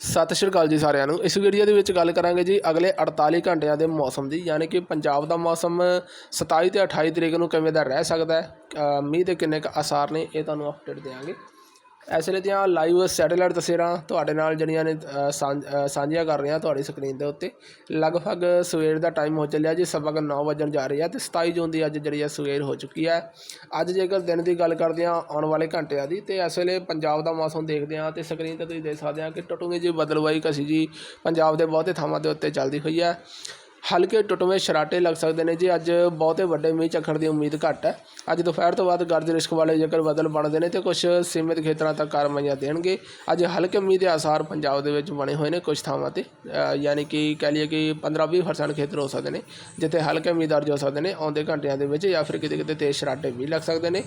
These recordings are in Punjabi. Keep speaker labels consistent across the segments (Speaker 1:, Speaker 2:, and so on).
Speaker 1: ਸਤਿ ਸ਼੍ਰੀ ਅਕਾਲ ਜੀ ਸਾਰਿਆਂ ਨੂੰ। ਇਸ ਵੀਡੀਓ ਦੇ ਵਿੱਚ ਗੱਲ ਕਰਾਂਗੇ ਜੀ ਅਗਲੇ 48 ਘੰਟਿਆਂ ਦੇ ਮੌਸਮ ਦੀ, ਯਾਨੀ ਕਿ ਪੰਜਾਬ ਦਾ ਮੌਸਮ 27 ਤੇ 28 ਤਰੀਕ ਨੂੰ ਕਿਵੇਂ ਦਾ ਰਹਿ ਸਕਦਾ ਹੈ ਮੀਂਹ ਦੇ ਕਿੰਨੇ ਕੁ ਅਸਾਰ ਨੇ, ਇਹ ਤੁਹਾਨੂੰ ਅਪਡੇਟ ਦੇਵਾਂਗੇ ਇਸ ਵੇਲੇ ਦੀਆਂ ਲਾਈਵ ਸੈਟੇਲਾਈਟ ਤਸਵੀਰਾਂ ਤੁਹਾਡੇ ਨਾਲ ਜਿਹੜੀਆਂ ਨੇ ਸਾਂਝ- ਸਾਂਝੀਆਂ ਕਰ ਰਹੇ ਹਾਂ ਤੁਹਾਡੀ ਸਕਰੀਨ ਦੇ ਉੱਤੇ। ਲਗਭਗ ਸਵੇਰ ਦਾ ਟਾਈਮ ਹੋ ਚੱਲਿਆ ਜੀ, ਸਵਾ ਕੁ 9 ਵਜਣ ਜਾ ਰਹੀ ਹੈ ਤੇ 27 ਜੂਨ ਦੀ ਅੱਜ ਜਿਹੜੀ ਹੈ ਸਵੇਰ ਹੋ ਚੁੱਕੀ ਹੈ। ਅੱਜ ਜੇਕਰ ਦਿਨ ਦੀ ਗੱਲ ਕਰਦੇ ਹਾਂ, ਆਉਣ ਵਾਲੇ ਘੰਟਿਆਂ ਦੀ, ਤੇ ਇਸ ਵੇਲੇ ਪੰਜਾਬ ਦਾ ਮੌਸਮ ਦੇਖਦੇ ਹਾਂ ਤੇ ਸਕਰੀਨ ਤੇ ਤੁਸੀਂ ਦੇਖ ਸਕਦੇ ਹਾਂ ਕਿ ਟੁੱਟੂਗੀ ਜੀ ਬਦਲਵਾਈ ਕਸੀ ਜੀ ਪੰਜਾਬ ਦੇ ਬਹੁਤੇ ਥਾਵਾਂ ਦੇ ਉੱਤੇ ਚੱਲਦੀ ਹੋਈ ਹੈ। ਹਲਕੇ ਟੁੱਟਵੇਂ ਸ਼ਰਾਟੇ ਲੱਗ ਸਕਦੇ ਨੇ ਜੀ। ਅੱਜ ਬਹੁਤੇ ਵੱਡੇ ਮੀਂਹ ਝੱਖੜ ਦੀ ਉਮੀਦ ਘੱਟ ਹੈ। ਅੱਜ ਦੁਪਹਿਰ ਤੋਂ ਬਾਅਦ ਗਰਜ ਰਿਸ਼ਕ ਵਾਲੇ ਜੇਕਰ ਬਦਲ ਬਣਦੇ ਨੇ ਤੇ ਕੁਝ ਸੀਮਿਤ ਖੇਤਰਾਂ ਤੱਕ ਕਾਰਵਾਈਆਂ ਦੇਣਗੇ। ਅੱਜ ਹਲਕੇ ਮੀਂਹ ਦੇ ਆਸਾਰ ਪੰਜਾਬ ਦੇ ਵਿੱਚ ਬਣੇ ਹੋਏ ਨੇ ਕੁਝ ਥਾਵਾਂ ਤੇ। ਯਾਨੀ ਕਿ ਕਹਿ ਲਈਏ ਕਿ 15-20% ਖੇਤਰ ਹੋ ਸਕਦੇ ਨੇ, ਜਿੱਥੇ ਹਲਕੇ ਮੀਂਹ ਦਰਜ ਹੋ ਸਕਦੇ ਨੇ, ਆਉਂਦੇ ਘੰਟਿਆਂ ਦੇ ਵਿੱਚ ਜਾਂ ਫਿਰ ਕਿਤੇ ਕਿਤੇ ਤੇਜ਼ ਸ਼ਰਾਟੇ ਵੀ ਲੱਗ ਸਕਦੇ ਨੇ।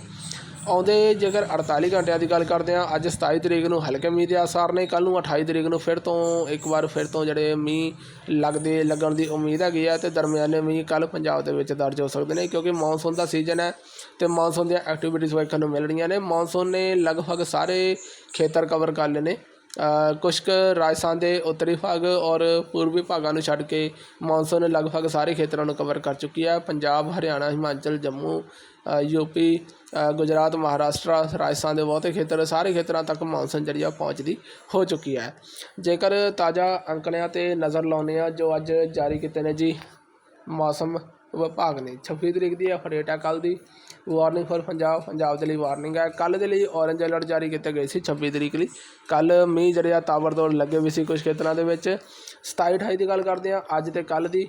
Speaker 1: ਆਉਂਦੇ ਜੇਕਰ 48 ਘੰਟਿਆਂ ਦੀ ਗੱਲ ਕਰਦੇ ਹਾਂ, ਅੱਜ 27 ਤਰੀਕ ਨੂੰ ਹਲਕੇ ਮੀਂਹ ਦੇ ਆਸਾਰ ਨੇ ਕੱਲ ਨੂੰ 28 ਤਰੀਕ ਨੂੰ ਫਿਰ ਤੋਂ ਇੱਕ ਵਾਰ ਫਿਰ ਤੋਂ ਜਿਹੜੇ ਮੀਂਹ ਲੱਗਦੇ ਲੱਗਣ ਦੀ ਉਮੀਦ ਹੈਗੀ ਆ ਤੇ ਦਰਮਿਆਨੇ ਮੀਂਹ ਕੱਲ ਪੰਜਾਬ ਦੇ ਵਿੱਚ ਦਰਜ ਹੋ ਸਕਦੇ ਨੇ, ਕਿਉਂਕਿ ਮੌਨਸੂਨ ਦਾ ਸੀਜ਼ਨ ਹੈ ਤੇ ਮੌਨਸੂਨ ਦੀਆਂ ਐਕਟੀਵਿਟੀਜ਼ ਵੇਖਣ ਨੂੰ ਮਿਲ ਰਹੀਆਂ ਨੇ। ਮੌਨਸੂਨ ਨੇ ਲਗਭਗ ਸਾਰੇ ਖੇਤਰ ਕਵਰ ਕਰ ਲਏ ਨੇ। ਕੁਛ ਕੁ ਰਾਜਸਥਾਨ ਦੇ ਉੱਤਰੀ ਭਾਗ ਔਰ ਪੂਰਬੀ ਭਾਗਾਂ ਨੂੰ ਛੱਡ ਕੇ ਮੌਨਸੂਨ ਲਗਭਗ ਸਾਰੇ ਖੇਤਰਾਂ ਨੂੰ ਕਵਰ ਕਰ ਚੁੱਕੀ ਹੈ ਪੰਜਾਬ ਹਰਿਆਣਾ ਹਿਮਾਚਲ ਜੰਮੂ ਅ, ਯੂਪੀ ਗੁਜਰਾਤ ਮਹਾਰਾਸ਼ਟਰ ਰਾਜਸਥਾਨ ਦੇ ਬਹੁਤੇ ਖੇਤਰ ਸਾਰੇ ਖੇਤਰਾਂ ਤੱਕ ਮੌਨਸੂਨ ਜਿਹੜੀ ਆ ਪਹੁੰਚਦੀ ਹੋ ਚੁੱਕੀ ਹੈ ਜੇਕਰ ਤਾਜ਼ਾ ਅੰਕੜਿਆਂ ਤੇ ਨਜ਼ਰ ਲਾਉਂਦੇ ਹਾਂ ਜੋ ਅੱਜ ਜਾਰੀ ਕੀਤੇ ਨੇ ਜੀ ਮੌਸਮ ਵਿਭਾਗ ਨੇ। 26 ਤਰੀਕ ਦੀ ਅਪਡੇਟ ਹੈ ਕੱਲ ਦੀ। ਵਾਰਨਿੰਗ ਫॉर ਪੰਜਾਬ ਪੰਜਾਬ ਦੇ ਲਈ ਵਾਰਨਿੰਗ ਹੈ ਕੱਲ ਦੇ ਲਈ ਔਰੇਂਜ ਅਲਰਟ ਜਾਰੀ ਕੀਤੇ ਗਏ ਸੀ 26 ਤਰੀਕ ਲਈ। ਕੱਲ ਮੀਂਹ ਜਿਹੜੇ ਆ ਤਾਬੜਤੋੜ ਲੱਗੇ ਵੀ ਸੀ ਕੁਝ ਖੇਤਰਾਂ ਦੇ ਵਿੱਚ। 27 28 ਦੀ ਗੱਲ ਕਰਦੇ ਆ। ਅੱਜ ਤੇ ਕੱਲ ਦੀ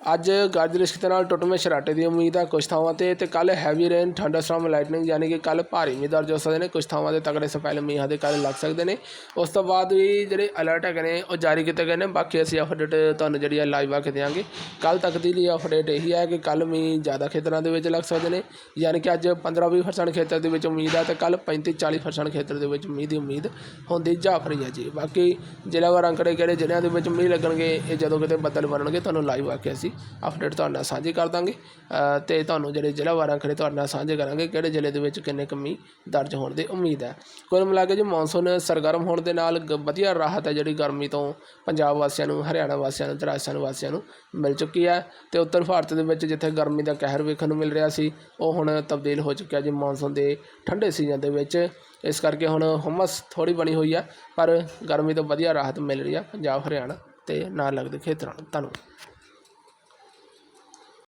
Speaker 1: ਅੱਜ ਗਰਜ ਰਿਸ਼ਤੇ ਨਾਲ ਟੁੱਟਵੇਂ ਸ਼ਰਾਟੇ ਦੀ ਉਮੀਦ ਹੈ ਕੁਝ ਥਾਵਾਂ ਤੇ ਤੇ ਕੱਲ ਹੈਵੀ ਰੇਨ ਥੰਡਰਸਟਾਰਮ ਲਾਈਟਨਿੰਗ ਯਾਨੀ ਕਿ ਕੱਲ ਭਾਰੀ ਮੀਂਹ ਦਰਜ ਹੋ ਸਕਦੇ ਨੇ। ਕੁਝ ਥਾਵਾਂ ਤੇ ਤਕੜੇ ਸਪੈਲ ਮੀਂਹਾਂ ਦੇ ਕੱਲ ਲੱਗ ਸਕਦੇ ਨੇ। ਉਸ ਤੋਂ ਬਾਅਦ ਵੀ ਜਿਹੜੇ ਅਲਰਟ ਹੈਗੇ ਨੇ, ਉਹ ਜਾਰੀ ਕੀਤੇ ਗਏ ਨੇ। ਬਾਕੀ ਅਸੀਂ ਅਪਡੇਟ ਤੁਹਾਨੂੰ ਜਿਹੜੀ ਹੈ ਲਾਈਵ ਆ ਕੇ ਦੇਵਾਂਗੇ ਕੱਲ ਤੱਕ ਦੀ ਲਈ ਅਪਡੇਟ ਇਹੀ ਹੈ ਕਿ ਕੱਲ ਮੀਂਹ ਜ਼ਿਆਦਾ ਖੇਤਰਾਂ ਦੇ ਵਿੱਚ ਲੱਗ ਸਕਦੇ ਨੇ। ਯਾਨੀ ਕਿ ਅੱਜ 15-20% ਖੇਤਰ ਦੇ ਵਿੱਚ ਉਮੀਦ ਹੈ ਤੇ ਕੱਲ 35-40% ਖੇਤਰ ਦੇ ਵਿੱਚ ਮੀਂਹ ਦੀ ਉਮੀਦ ਹੁੰਦੀ ਜਾਫ ਰਹੀ ਹੈ ਜੀ। ਬਾਕੀ ਜ਼ਿਲ੍ਹਾਵਾਰ ਅੰਕੜੇ ਕਿਹੜੇ ਜ਼ਿਲ੍ਹਿਆਂ ਦੇ ਵਿੱਚ ਮੀਂਹ ਲੱਗਣਗੇ, ਇਹ ਜਦੋਂ ਕਿਤੇ ਬੱਦਲ ਬਣਨਗੇ, ਤੁਹਾਨੂੰ ਲਾਈਵ ਆ ਕੇ ਅਸੀਂ ਅਪਡੇਟ ਤੁਹਾਡੇ ਨਾਲ ਸਾਂਝੀ ਕਰ ਦਾਂਗੇ। ਅ, ਤੇ ਤੁਹਾਨੂੰ ਜਿਹੜੇ ਜ਼ਿਲ੍ਹਾਵਾਰ ਅੰਕੜੇ ਤੁਹਾਡੇ ਨਾਲ ਸਾਂਝੇ ਕਰਾਂਗੇ ਕਿਹੜੇ ਜ਼ਿਲ੍ਹੇ ਦੇ ਵਿੱਚ ਕਿੰਨੇ ਕਮੀ ਦਰਜ ਹੋਣ ਦੀ ਉਮੀਦ ਹੈ। ਕੁੱਲ ਮਿਲਾ ਕੇ ਜੀ ਮੌਨਸੂਨ ਸਰਗਰਮ ਹੋਣ ਦੇ ਨਾਲ ਗ- ਵਧੀਆ ਰਾਹਤ ਹੈ ਜਿਹੜੀ ਗਰਮੀ ਤੋਂ ਪੰਜਾਬ ਵਾਸੀਆਂ ਨੂੰ ਹਰਿਆਣਾ ਵਾਸੀਆਂ ਨੂੰ ਰਾਜਸਥਾਨ ਵਾਸੀਆਂ ਨੂੰ ਮਿਲ ਚੁੱਕੀ ਹੈ। ਤੇ ਉੱਤਰ ਭਾਰਤ ਦੇ ਵਿੱਚ ਜਿੱਥੇ ਗਰਮੀ ਦਾ ਕਹਿਰ ਵੇਖਣ ਨੂੰ ਮਿਲ ਰਿਹਾ ਸੀ ਉਹ ਹੁਣ ਤਬਦੀਲ ਹੋ ਚੁੱਕਿਆ ਜੀ ਮੌਨਸੂਨ ਦੇ ਠੰਡੇ ਸੀਜ਼ਨ ਦੇ ਵਿੱਚ। ਇਸ ਕਰਕੇ ਹੁਣ ਹੁਮਸ ਥੋੜੀ ਬਣੀ ਹੋਈ ਆ ਪਰ ਗਰਮੀ ਤੋਂ ਵਧੀਆ ਰਾਹਤ ਮਿਲ ਰਹੀ ਆ ਪੰਜਾਬ ਹਰਿਆਣਾ ਤੇ ਨਾਲ ਲੱਗਦੇ ਖੇਤਰਾਂ ਨੂੰ। ਧੰਨਵਾਦ।